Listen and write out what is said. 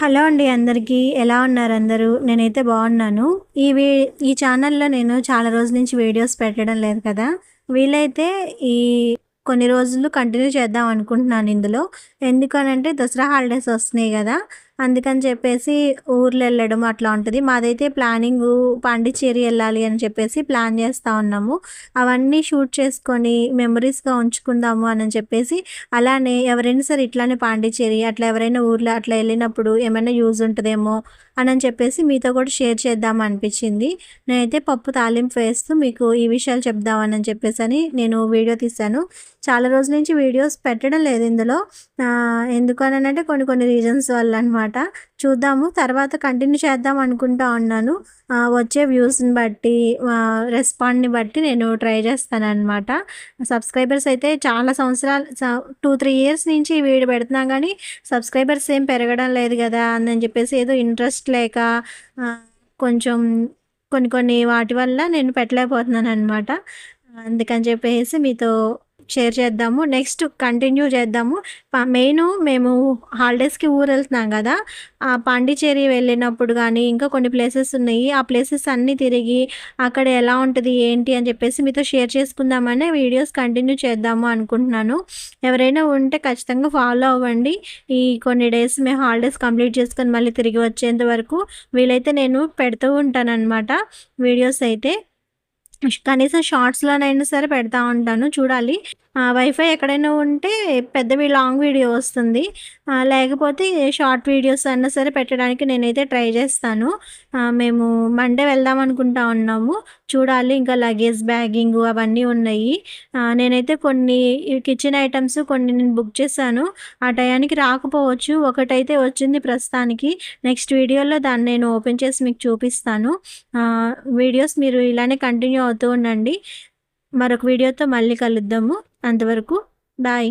Hello అండి అందరికీ. ఎలా ఉన్నారు అందరూ? నేనైతే బాగున్నాను. ఈ వీ ఈ ఛానల్లో నేను చాలా రోజుల నుంచి వీడియోస్ పెట్టడం లేదు కదా. వీలైతే ఈ కొన్ని రోజులు కంటిన్యూ చేద్దాం అనుకుంటున్నాను ఇందులో. ఎందుకనంటే దసరా హాలిడేస్ వస్తున్నాయి కదా. అందుకని చెప్పేసి ఊర్లు వెళ్ళడం అట్లా ఉంటుంది మాదైతే ప్లానింగ్ పాండిచ్చేరి వెళ్ళాలి అని చెప్పేసి ప్లాన్ చేస్తూ ఉన్నాము. అవన్నీ షూట్ చేసుకొని మెమరీస్గా ఉంచుకుందాము అని చెప్పేసి అలానే ఎవరైనా సరే ఇట్లానే పాండిచ్చేరి అట్లా ఎవరైనా ఊర్లో అట్లా వెళ్ళినప్పుడు ఏమైనా యూజ్ ఉంటుందేమో అని చెప్పేసి మీతో కూడా షేర్ చేద్దాం అనిపించింది. నేనైతే పప్పు తాలింపు వేస్తూ మీకు ఈ విషయాలు చెప్దామని చెప్పేసి అని నేను వీడియో తీశాను. చాలా రోజుల నుంచి వీడియోస్ పెట్టడం లేదు ఇందులో. ఎందుకనంటే కొన్ని కొన్ని రీజన్స్ వల్ల అనమాట చూద్దాము. తర్వాత కంటిన్యూ చేద్దాం అనుకుంటా ఉన్నాను. వచ్చే వ్యూస్ని బట్టి రెస్పాండ్ని బట్టి నేను ట్రై చేస్తాను సబ్స్క్రైబర్స్ అయితే చాలా సంవత్సరాలు టూ త్రీ ఇయర్స్ నుంచి వీడియో పెడుతున్నా కానీ సబ్స్క్రైబర్స్ ఏం పెరగడం లేదు కదా అని చెప్పేసి ఏదో ఇంట్రెస్ట్ లేక కొంచెం కొన్ని కొన్ని వాటి వల్ల నేను పెట్టలేకపోతున్నాను అనమాట అందుకని చెప్పేసి మీతో షేర్ చేద్దాము. నెక్స్ట్ కంటిన్యూ చేద్దాము. మెయిన్ మేము హాలిడేస్కి ఊరు వెళ్తున్నాం కదా. ఆ పాండిచేరి వెళ్ళినప్పుడు కానీ ఇంకా కొన్ని ప్లేసెస్ ఉన్నాయి. ఆ ప్లేసెస్ అన్నీ తిరిగి అక్కడ ఎలా ఉంటుంది ఏంటి అని చెప్పేసి మీతో షేర్ చేసుకుందామనే వీడియోస్ కంటిన్యూ చేద్దాము అనుకుంటున్నాను. ఎవరైనా ఉంటే ఖచ్చితంగా ఫాలో అవ్వండి. ఈ కొన్ని డేస్ మేము హాలిడేస్ కంప్లీట్ చేసుకొని మళ్ళీ తిరిగి వచ్చేంత వరకు వీలైతే నేను పెడుతూ ఉంటానన్నమాట వీడియోస్ అయితే. కనీసం షార్ట్స్లోనైనా సరే పెడతా ఉంటాను. చూడాలి. వైఫై ఎక్కడైనా ఉంటే పెద్దవి లాంగ్ వీడియో వస్తుంది. లేకపోతే షార్ట్ వీడియోస్ అన్నా సరే పెట్టడానికి నేనైతే ట్రై చేస్తాను. మేము మండే వెళ్దాం అనుకుంటా ఉన్నాము. చూడాలి ఇంకా లగేజ్ బ్యాగింగ్ అవన్నీ ఉన్నాయి. నేనైతే కొన్ని కిచెన్ ఐటమ్స్ కొన్ని నేను బుక్ చేశాను. ఆ టయానికి రాకపోవచ్చు. ఒకటైతే వచ్చింది ప్రస్తుతానికి. నెక్స్ట్ వీడియోలో దాన్ని నేను ఓపెన్ చేసి మీకు చూపిస్తాను. వీడియోస్ మీరు ఇలానే కంటిన్యూ అవుతూ ఉండండి. మరొక వీడియోతో మళ్ళీ కలుద్దాము. అంతవరకు బాయ్.